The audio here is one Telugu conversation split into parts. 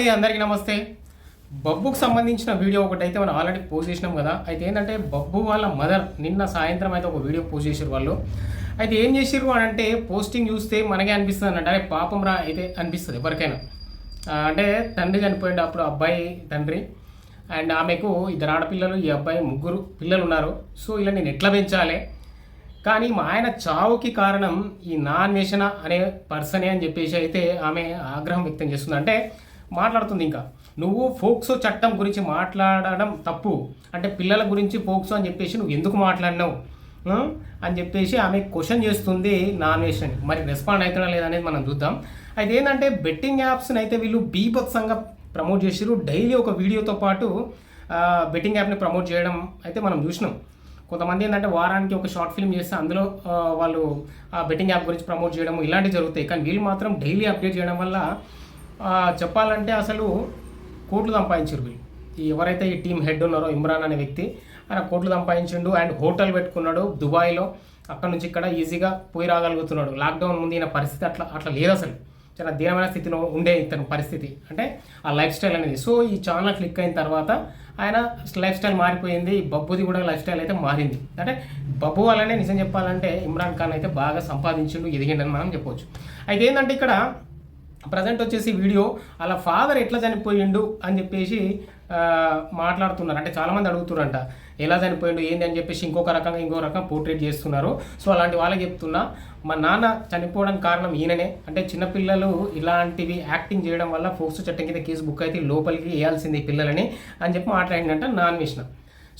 అండి అందరికీ నమస్తే. బబ్బుకు సంబంధించిన వీడియో ఒకటి అయితే మనం ఆల్రెడీ పోస్ట్ చేసినాం కదా. అయితే ఏంటంటే బబ్బు వాళ్ళ మదర్ నిన్న సాయంత్రం అయితే ఒక వీడియో పోస్ట్ చేశారు వాళ్ళు. అయితే ఏం చేశారు అని అంటే పోస్టింగ్ చూస్తే మనకే అనిపిస్తుంది అన్నట్టు. అరే పాపం రా అయితే అనిపిస్తుంది ఎవరికైనా. అంటే తండ్రి చనిపోయిండు అప్పుడు అబ్బాయి తండ్రి. అండ్ ఆమెకు ఇద్దరు ఆడపిల్లలు ఈ అబ్బాయి ముగ్గురు పిల్లలు ఉన్నారు. సో ఇలా నేను ఎట్లా పెంచాలి? కానీ మా ఆయన చావుకి కారణం ఈ నాన్వేషణ అనే పర్సనే అని చెప్పేసి అయితే ఆమె ఆగ్రహం వ్యక్తం చేస్తుంది. అంటే మాట్లాడుతుంది ఇంకా. నువ్వు ఫోక్సో చట్టం గురించి మాట్లాడడం తప్పు. అంటే పిల్లల గురించి ఫోక్సో అని చెప్పేసి నువ్వు ఎందుకు మాట్లాడినావు? అని చెప్పేసి ఆమె క్వశ్చన్ చేస్తుంది నాన్ వేషన్ మరి రెస్పాండ్ అవుతాడా లేదనేది మనం చూద్దాం. అయితే ఏంటంటే బెట్టింగ్ యాప్స్ని అయితే వీళ్ళు బీభత్సంగా ప్రమోట్ చేసారు డైలీ ఒక వీడియోతో పాటు బెట్టింగ్ యాప్ని ప్రమోట్ చేయడం అయితే మనం చూసినాం. కొంతమంది ఏంటంటే వారానికి ఒక షార్ట్ ఫిల్మ్ చేస్తే అందులో వాళ్ళు ఆ బెట్టింగ్ యాప్ గురించి ప్రమోట్ చేయడం ఇలాంటివి జరుగుతాయి. కానీ వీళ్ళు మాత్రం డైలీ అప్డేట్ చేయడం వల్ల చెప్పాలంటే అసలు కోట్లు సంపాదించారు వీళ్ళు. ఎవరైతే ఈ టీం హెడ్ ఉన్నారో ఇమ్రాన్ అనే వ్యక్తి ఆయన కోట్లు సంపాదించిండు అండ్ హోటల్ పెట్టుకున్నాడు దుబాయ్లో. అక్కడ నుంచి ఇక్కడ ఈజీగా పోయి రాగలుగుతున్నాడు. లాక్డౌన్ ముందు ఈయన పరిస్థితి అట్లా అట్లా లేదు అసలు. చాలా దీనమైన స్థితిలో ఉండే ఇతను పరిస్థితి. అంటే ఆ లైఫ్ స్టైల్ అనేది. సో ఈ ఛానల్ క్లిక్ అయిన తర్వాత ఆయన లైఫ్ స్టైల్ మారిపోయింది. బబ్బుది కూడా లైఫ్ స్టైల్ అయితే మారింది. అంటే బబ్బు వల్లనే నిజం చెప్పాలంటే ఇమ్రాన్ ఖాన్ అయితే బాగా సంపాదించిండు ఎదిగిండని మనం చెప్పవచ్చు అయితే ఏంటంటే ఇక్కడ ప్రజెంట్ వచ్చేసి వీడియో. అలా ఫాదర్ ఎట్లా చనిపోయిండు అని చెప్పేసి మాట్లాడుతున్నారు. అంటే చాలామంది అడుగుతున్నారంట. ఎలా చనిపోయిండు ఏంది అని చెప్పేసి ఇంకొక రకంగా ఇంకో రకం పోర్ట్రేట్ చేస్తున్నారు. సో అలాంటి వాళ్ళకి చెప్తున్నా మా నాన్న చనిపోవడానికి కారణం ఈయననే. అంటే చిన్నపిల్లలు ఇలాంటివి యాక్టింగ్ చేయడం వల్ల ఫోక్స్ చట్టం కింద కేసు బుక్ అయితే లోపలికి వేయాల్సింది పిల్లలని అని చెప్పి మాట్లాడిందంట నాన్ విష్ణ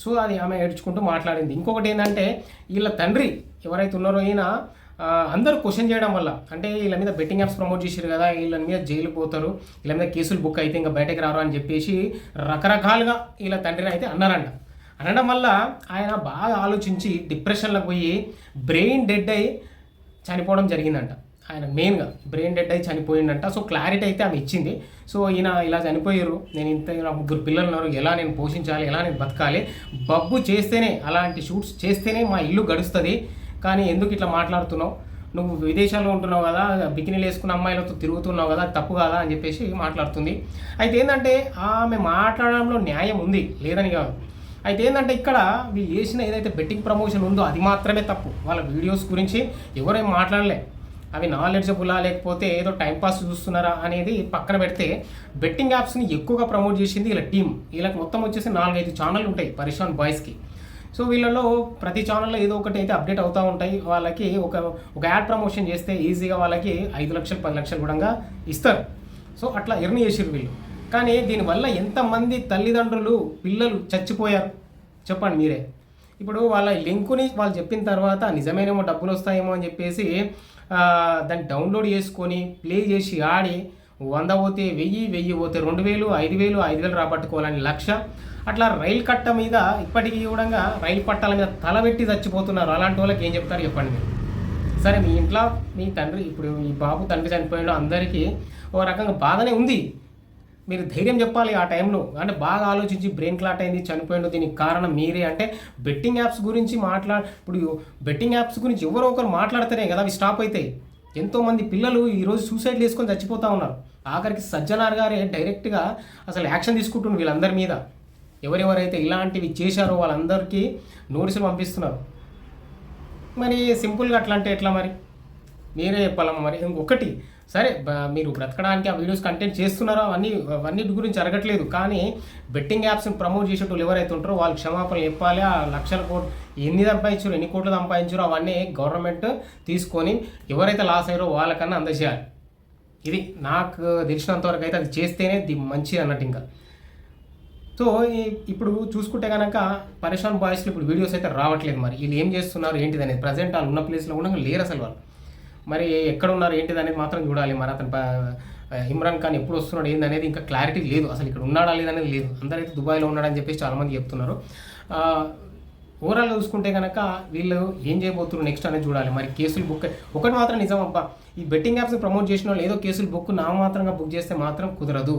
సో అది ఆమె ఏడ్చుకుంటూ మాట్లాడింది. ఇంకొకటి ఏంటంటే వీళ్ళ తండ్రి ఎవరైతే ఉన్నారో ఈయన అందరూ క్వశ్చన్ చేయడం వల్ల. అంటే వీళ్ళ మీద బెట్టింగ్ యాప్స్ ప్రమోట్ చేశారు కదా వీళ్ళ మీద జైలు పోతారు వీళ్ళ మీద కేసులు బుక్ అయితే ఇంకా బయటకు రారు అని చెప్పేసి రకరకాలుగా వీళ్ళ తండ్రిని అయితే అన్నారంట. అనడం వల్ల ఆయన బాగా ఆలోచించి డిప్రెషన్లోకి పోయి బ్రెయిన్ డెడ్ అయి చనిపోవడం జరిగిందంట. ఆయన మెయిన్గా బ్రెయిన్ డెడ్ అయి చనిపోయిందంట. సో క్లారిటీ అయితే ఆమె ఇచ్చింది. సో ఈయన ఇలా చనిపోయారు. నేను ఇంత నా ముగ్గురు పిల్లలు ఉన్నారు. ఎలా నేను పోషించాలి? ఎలా నేను బతకాలి? బబ్బు చేస్తేనే అలాంటి షూట్స్ చేస్తేనే మా ఇల్లు గడుస్తుంది. కానీ ఎందుకు ఇట్లా మాట్లాడుతున్నావు? నువ్వు విదేశాల్లో ఉంటున్నావు కదా బికినీలు వేసుకున్న అమ్మాయిలతో తిరుగుతున్నావు కదా తప్పు కదా అని చెప్పేసి మాట్లాడుతుంది. అయితే ఏంటంటే ఆమె మాట్లాడడంలో న్యాయం ఉంది లేదని కాదు. అయితే ఏంటంటే ఇక్కడ వీళ్ళు చేసిన ఏదైతే బెట్టింగ్ ప్రమోషన్ ఉందో అది మాత్రమే తప్పు. వాళ్ళ వీడియోస్ గురించి ఎవరేం మాట్లాడలే. అవి నాలెడ్జబులా లేకపోతే ఏదో టైంపాస్ చూస్తున్నారా అనేది పక్కన పెడితే బెట్టింగ్ యాప్స్ని ఎక్కువగా ప్రమోట్ చేసింది వీళ్ళ టీం వీళ్ళకి మొత్తం వచ్చేసి నాలుగైదు ఛానల్ ఉంటాయి పరిశాన్ బాయ్స్కి సో వీళ్ళలో ప్రతి ఛానల్లో ఏదో ఒకటి అయితే అప్డేట్ అవుతూ ఉంటాయి. వాళ్ళకి ఒక ఒక యాడ్ ప్రమోషన్ చేస్తే ఈజీగా వాళ్ళకి ఐదు లక్షలు పది లక్షలు కూడా ఇస్తారు. సో అట్లా ఎర్న్ చేసారు వీళ్ళు. కానీ దీనివల్ల ఎంతమంది తల్లిదండ్రులు పిల్లలు చచ్చిపోయారు? చెప్పండి మీరే. ఇప్పుడు వాళ్ళ లింకుని వాళ్ళు చెప్పిన తర్వాత నిజమేనేమో డబ్బులు వస్తాయేమో అని చెప్పేసి దాన్ని డౌన్లోడ్ చేసుకొని ప్లే చేసి ఆడి వంద పోతే వెయ్యి వెయ్యి పోతే రెండు వేలు ఐదు వేలు ఐదు వేలు రాబట్టుకోవాలని లక్ష. అట్లా రైలు కట్ట మీద ఇప్పటికీ కూడా రైలు పట్టాల మీద తలబెట్టి చచ్చిపోతున్నారు. అలాంటి వాళ్ళకి ఏం చెప్తారు చెప్పండి మీరు. సరే మీ ఇంట్లో మీ తండ్రి ఇప్పుడు మీ బాబు తండ్రి చనిపోయాడు అందరికీ ఓ రకంగా బాధనే ఉంది. మీరు ధైర్యం చెప్పాలి ఆ టైంలో. అంటే బాగా ఆలోచించి బ్రెయిన్ క్లాట్ అయింది చనిపోయిండు. దీనికి కారణం మీరే. అంటే బెట్టింగ్ యాప్స్ గురించి మాట్లా ఇప్పుడు బెట్టింగ్ యాప్స్ గురించి ఎవరో ఒకరు మాట్లాడితేనే కదా అవి స్టాప్ అవుతాయి ఎంతోమంది పిల్లలు ఈరోజు సూసైడ్ చేసుకొని చచ్చిపోతూ ఉన్నారు. ఆఖరికి సజ్జనార్ గారే డైరెక్ట్గా అసలు యాక్షన్ తీసుకుంటున్నారు వీళ్ళందరి మీద. ఎవరెవరైతే ఇలాంటివి చేశారో వాళ్ళందరికీ నోటీసులు పంపిస్తున్నారు. మరి సింపుల్గా అట్లా అంటే ఎట్లా మరి? మీరే చెప్పాలమ్మా మరి. ఇంకొకటి సరే మీరు బ్రతకడానికి ఆ వీడియోస్ కంటెంట్ చేస్తున్నారో? అవన్నీ అవన్నిటి గురించి అరగట్లేదు కానీ బెట్టింగ్ యాప్స్ని ప్రమోట్ చేసేటోళ్ళు ఎవరైతే ఉంటారో వాళ్ళు క్షమాపణలు చెప్పాలి. ఆ లక్షల కోట్లు ఎన్ని సంపాదించారు ఎన్ని కోట్లు సంపాదించారో అవన్నీ గవర్నమెంట్ తీసుకొని ఎవరైతే లాస్ అయ్యారో వాళ్ళకన్నా అందజేయాలి. ఇది నాకు తెలిసినంత వరకు అయితే అది చేస్తేనే ది మంచిది అన్నట్టు ఇంకా. సో ఇప్పుడు చూసుకుంటే కనుక పరేషాన్ బాయ్స్లో ఇప్పుడు వీడియోస్ అయితే రావట్లేదు మరి. వీళ్ళు ఏం చేస్తున్నారు ఏంటిది అనేది ప్రజెంట్ వాళ్ళు ఉన్న ప్లేస్లో కూడా లేరు అసలు వాళ్ళు. మరి ఎక్కడ ఉన్నారు ఏంటిది అనేది మాత్రం చూడాలి మరి. అతను ఇమ్రాన్ ఖాన్ ఎప్పుడు వస్తున్నాడు ఏంది అనేది ఇంకా క్లారిటీ లేదు. అసలు ఇక్కడ ఉన్నాడా లేదనేది లేదు. అందరైతే దుబాయ్లో ఉన్నాడని చెప్పేసి చాలామంది చెప్తున్నారు. ఓవరాల్ చూసుకుంటే కనుక వీళ్ళు ఏం చేయబోతున్నారు నెక్స్ట్ అనేది చూడాలి. మరి కేసులు బుక్ ఒకటి మాత్రం నిజం అబ్బా ఈ బెట్టింగ్ యాప్స్ ప్రమోట్ చేసిన వాళ్ళు ఏదో కేసులు బుక్ నామాత్రంగా బుక్ చేస్తే మాత్రం కుదరదు.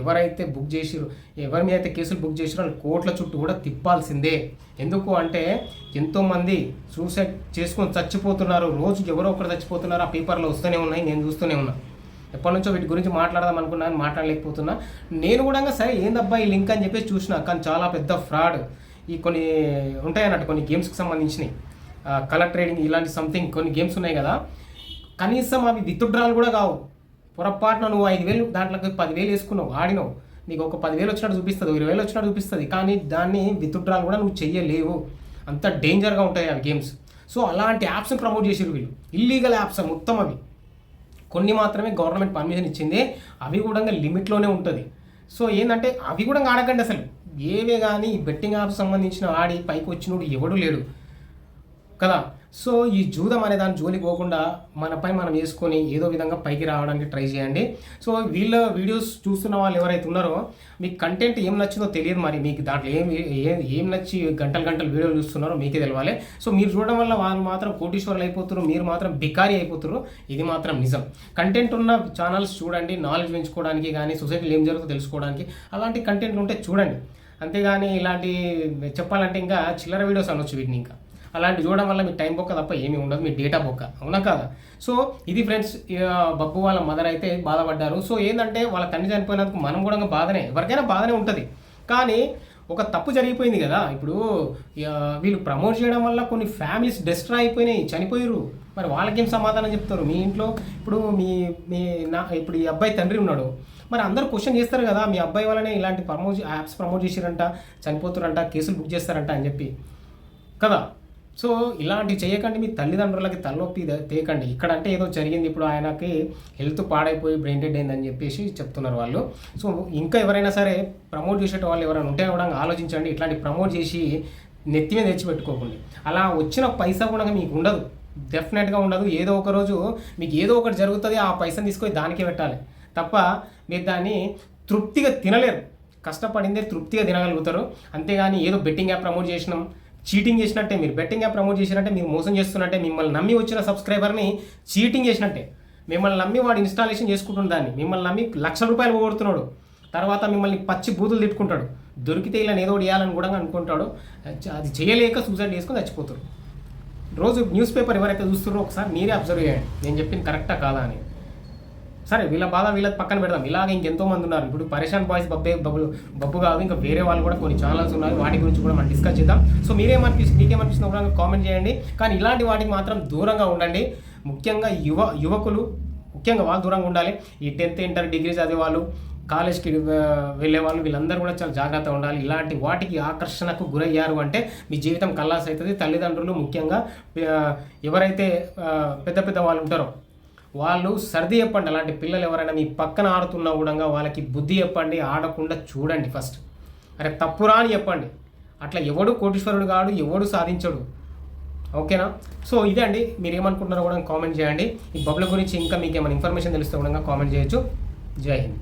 ఎవరైతే బుక్ చేసిరో ఎవరి మీద అయితే కేసులు బుక్ చేసిరో వాళ్ళు కోట్ల చుట్టూ కూడా తిప్పాల్సిందే. ఎందుకు అంటే ఎంతోమంది సూసైడ్ చేసుకొని చచ్చిపోతున్నారు. రోజు ఎవరో ఒకరు చచ్చిపోతున్నారు. ఆ పేపర్లో వస్తూనే ఉన్నాయి. నేను చూస్తూనే ఉన్నా. ఎప్పటి నుంచో వీటి గురించి మాట్లాడదాం అనుకున్నాను మాట్లాడలేకపోతున్నా. నేను కూడా సరే ఏందబ్బా ఈ లింక్ అని చెప్పేసి చూసిన. కానీ చాలా పెద్ద ఫ్రాడ్ ఈ కొన్ని ఉంటాయి అన్నట్టు కొన్ని గేమ్స్కి సంబంధించినవి కలర్ ట్రేడింగ్ ఇలాంటి సంథింగ్ కొన్ని గేమ్స్ ఉన్నాయి కదా. కనీసం అవి విత్డ్రాలు కూడా కావు. పొరపాటున నువ్వు ఐదు వేలు దాంట్లోకి పదివేలు వేసుకున్నావు ఆడినావు. నీకు ఒక పదివేలు వచ్చినట్టు చూపిస్తుంది ఇరవై వేలు వచ్చినట్టు చూపిస్తుంది. కానీ దాన్ని విత్డ్రాలు కూడా నువ్వు చెయ్యలేవు. అంత డేంజర్గా ఉంటాయి అవి గేమ్స్ సో అలాంటి యాప్స్ని ప్రమోట్ చేసారు వీళ్ళు. ఇల్లీగల్ యాప్స్ మొత్తం అవి. కొన్ని మాత్రమే గవర్నమెంట్ పర్మిషన్ ఇచ్చింది. అవి కూడా లిమిట్లోనే ఉంటుంది. సో ఏంటంటే అవి కూడా ఆడకండి అసలు. ఏవే కానీ బెట్టింగ్ యాప్ సంబంధించిన ఆడి పైకి వచ్చినోడు ఎవడు లేడు. కదా? సో ఈ జూదం అనే దాని జోలికి పోకుండా మనపై మనం వేసుకొని ఏదో విధంగా పైకి రావడానికి ట్రై చేయండి. సో వీళ్ళ వీడియోస్ చూస్తున్న వాళ్ళు ఎవరైతే ఉన్నారో మీకు కంటెంట్ ఏం నచ్చిందో తెలియదు మరి. మీకు దాంట్లో ఏం ఏం ఏం నచ్చి గంటలు గంటలు వీడియో చూస్తున్నారో మీకే తెలవాలి. సో మీరు చూడడం వల్ల వాళ్ళు మాత్రం కోటీశ్వరులు అయిపోతున్నారు మీరు మాత్రం బికారి అయిపోతున్నారు. ఇది మాత్రం నిజం. కంటెంట్ ఉన్న ఛానల్స్ చూడండి నాలెడ్జ్ పెంచుకోవడానికి కానీ సొసైటీలో ఏం జరుగుతుందో తెలుసుకోవడానికి అలాంటి కంటెంట్లు ఉంటే చూడండి. అంతేగాని ఇలాంటి చెప్పాలంటే ఇంకా చిల్లర వీడియోస్ అనొచ్చు వీటిని ఇంకా. అలాంటి చూడడం వల్ల మీ టైం బొక్క తప్ప ఏమీ ఉండదు మీ డేటా బొక్క. అవునా కాదా? సో ఇది ఫ్రెండ్స్ బబ్బు వాళ్ళ మదర్ అయితే బాధపడ్డారు. సో ఏంటంటే వాళ్ళ తండ్రి చనిపోయినందుకు మనం కూడా బాధనే ఎవరికైనా బాధనే ఉంటుంది. కానీ ఒక తప్పు జరిగిపోయింది కదా ఇప్పుడు వీళ్ళు ప్రమోట్ చేయడం వల్ల కొన్ని ఫ్యామిలీస్ డిస్ట్రాయ్ అయిపోయినాయి చనిపోయారు మరి వాళ్ళకేం సమాధానం చెప్తారు? మీ ఇంట్లో ఇప్పుడు మీ మీ నా ఇప్పుడు ఈ అబ్బాయి తండ్రి ఉన్నాడు. మరి అందరూ క్వశ్చన్ చేస్తారు కదా మీ అబ్బాయి వల్లనే ఇలాంటి ప్రమోట్ యాప్స్ ప్రమోట్ చేసారంట చనిపోతారంట కేసులు బుక్ చేస్తారంట అని చెప్పి. కదా? సో ఇలాంటివి చేయకండి మీ తల్లిదండ్రులకి తలనొప్పి తేకండి. ఇక్కడ అంటే ఏదో జరిగింది ఇప్పుడు ఆయనకి హెల్త్ పాడైపోయి బ్రెయిన్ డెడ్ అయిందని చెప్పేసి చెప్తున్నారు వాళ్ళు. సో ఇంకా ఎవరైనా సరే ప్రమోట్ చేసే వాళ్ళు ఎవరైనా ఉంటే కూడా ఆలోచించండి ఇట్లాంటి ప్రమోట్ చేసి నెత్తి మీద తెచ్చి పెట్టుకోకండి అలా వచ్చిన పైసా కూడా మీకు ఉండదు. డెఫినెట్గా ఉండదు. ఏదో ఒక రోజు మీకు ఏదో ఒకటి జరుగుతుంది ఆ పైసను తీసుకొని దానికే పెట్టాలి. తప్ప మీరు దాన్ని తృప్తిగా తినలేరు. కష్టపడిందే తృప్తిగా తినగలుగుతారు. అంతేగాని ఏదో బెట్టింగ్ యాప్ ప్రమోట్ చేసినాం చీటింగ్ చేసినట్టే మీరు బెట్టింగ్ యాప్ ప్రమోట్ చేసినట్టే మీరు మోసం చేస్తున్నట్టే మిమ్మల్ని నమ్మి వచ్చిన సబ్స్క్రైబర్ని చీటింగ్ చేసినట్టే. మిమ్మల్ని నమ్మి వాడు ఇన్స్టాలేషన్ చేసుకుంటున్న దాన్ని మిమ్మల్ని నమ్మి లక్ష రూపాయలు పోగొడుతున్నాడు. తర్వాత మిమ్మల్ని పచ్చి బూతులు తిట్టుకుంటాడు. దొరికితే ఇలా ఏదో ఒకటి చేయాలని కూడా అనుకుంటాడు. అది చేయలేక సూసైడ్ చేసుకుని చచ్చిపోతారు రోజు న్యూస్ పేపర్ ఎవరైతే చూస్తున్నారో ఒకసారి మీరే అబ్జర్వ్ చేయండి. నేను చెప్పింది కరెక్టా కాదా అని. సరే వీళ్ళ బాధ వీళ్ళ పక్కన పెడదాం. ఇలాగ ఇంకెంతో మంది ఉన్నారు. ఇప్పుడు పరేషాన్ బాయ్స్ బబ్బే బబ్బులు బబ్బు కాదు ఇంకా వేరే వాళ్ళు కూడా కొన్ని ఛానల్స్ ఉన్నాయి. వాటి గురించి కూడా మనం డిస్కస్ చేద్దాం. సో మీరేమనిపిస్తుంది మీకేమనిపిస్తుందో కూడా కామెంట్ చేయండి. కానీ ఇలాంటి వాటికి మాత్రం దూరంగా ఉండండి. ముఖ్యంగా యువ యువకులు ముఖ్యంగా వాళ్ళు దూరంగా ఉండాలి. ఈ టెన్త్ ఇంటర్ డిగ్రీ చదివే వాళ్ళు కాలేజ్కి వెళ్ళే వాళ్ళు వీళ్ళందరూ కూడా చాలా జాగ్రత్తగా ఉండాలి. ఇలాంటి వాటికి ఆకర్షణకు గురయ్యారు అంటే మీ జీవితం కల్లాస్ అవుతుంది తల్లిదండ్రులు ముఖ్యంగా ఎవరైతే పెద్ద పెద్ద వాళ్ళు ఉంటారో వాళ్ళు సర్ది చెప్పండి. అలాంటి పిల్లలు ఎవరైనా మీ పక్కన ఆడుతున్నా కూడా వాళ్ళకి బుద్ధి చెప్పండి. ఆడకుండా చూడండి ఫస్ట్. అరే తప్పురా అని చెప్పండి. అట్లా ఎవడు కోటీశ్వరుడు కాడు ఎవడు సాధించడు. ఓకేనా? సో ఇదే అండి. మీరు ఏమనుకుంటున్నారో కూడా కామెంట్ చేయండి. ఈ బబ్ల గురించి ఇంకా మీకు ఏమైనా ఇన్ఫర్మేషన్ తెలిస్తే కూడా కామెంట్ చేయొచ్చు. జై హింద్.